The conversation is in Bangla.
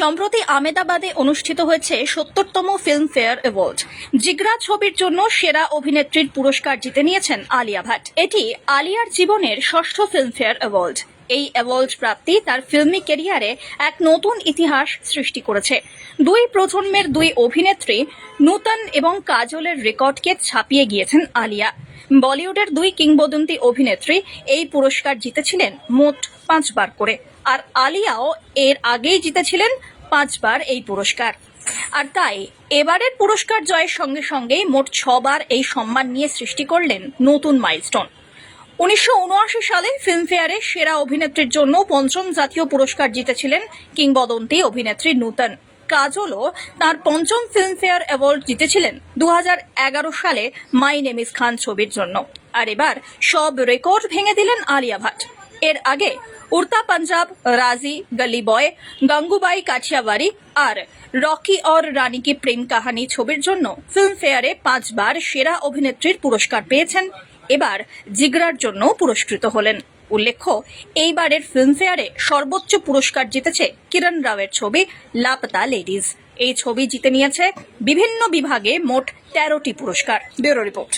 সম্প্রতি আমেদাবাদে অনুষ্ঠিত হয়েছে সত্তরতম ফিল্মফেয়ার অ্যাওয়ার্ড জিগরা ছবির জন্য সেরা অভিনেত্রীর পুরস্কার জিতে নিয়েছেন আলিয়া ভাট। এটি আলিয়ার জীবনের ষষ্ঠ ফিল্মফেয়ার অ্যাওয়ার্ড এই অ্যাওয়ার্ড প্রাপ্তি তার ফিল্মি ক্যারিয়ারে এক নতুন ইতিহাস সৃষ্টি করেছে। দুই প্রজন্মের দুই অভিনেত্রী নূতন এবং কাজলের রেকর্ডকে ছাপিয়ে গিয়েছেন আলিয়া। বলিউডের দুই কিংবদন্তি অভিনেত্রী এই পুরস্কার জিতেছিলেন মোট পাঁচবার করে। আর আলিয়াও এর আগেই জিতেছিলেন পাঁচবার এই পুরস্কার। আর তাই, এবারের পুরস্কার জয়ের সঙ্গে সঙ্গেই মোট ছবার এই সম্মান নিয়ে সৃষ্টি করলেন নতুন মাইলস্টোন। উনিশশো উনআশি সালে ফিল্মফেয়ারে সেরা অভিনেত্রীর জন্য পঞ্চম জাতীয় পুরস্কার জিতেছিলেন কিংবদন্তি অভিনেত্রী নূতন। কাজলও তার পঞ্চম ফিল্মফেয়ার অ্যাওয়ার্ড জিতেছিলেন দু হাজার এগারো সালে মাই নেমিস খান ছবির জন্য। আর এবার সব রেকর্ড ভেঙে দিলেন আলিয়া ভাট। এর আগে উড়তা পাঞ্জাব রাজি গলি বয় গঙ্গুবাই কাঠিয়াবাড়ি আর রকি और রানী কি প্রেম কাহানি ছবির জন্য ফিল্মফেয়ারে পাঁচবার সেরা অভিনেত্রীর পুরস্কার পেয়েছেন এবার জিগরার জন্য পুরস্কৃত হলেন উল্লেখ্য এইবারের ফিল্মফেয়ারে সর্বোচ্চ পুরস্কার জিতেছে কিরণ রাওয়ের ছবি লাপতা লেডিজ এই ছবি জিতে নিয়েছে বিভিন্ন বিভাগে মোট তেরোটি পুরস্কার। Bureau report.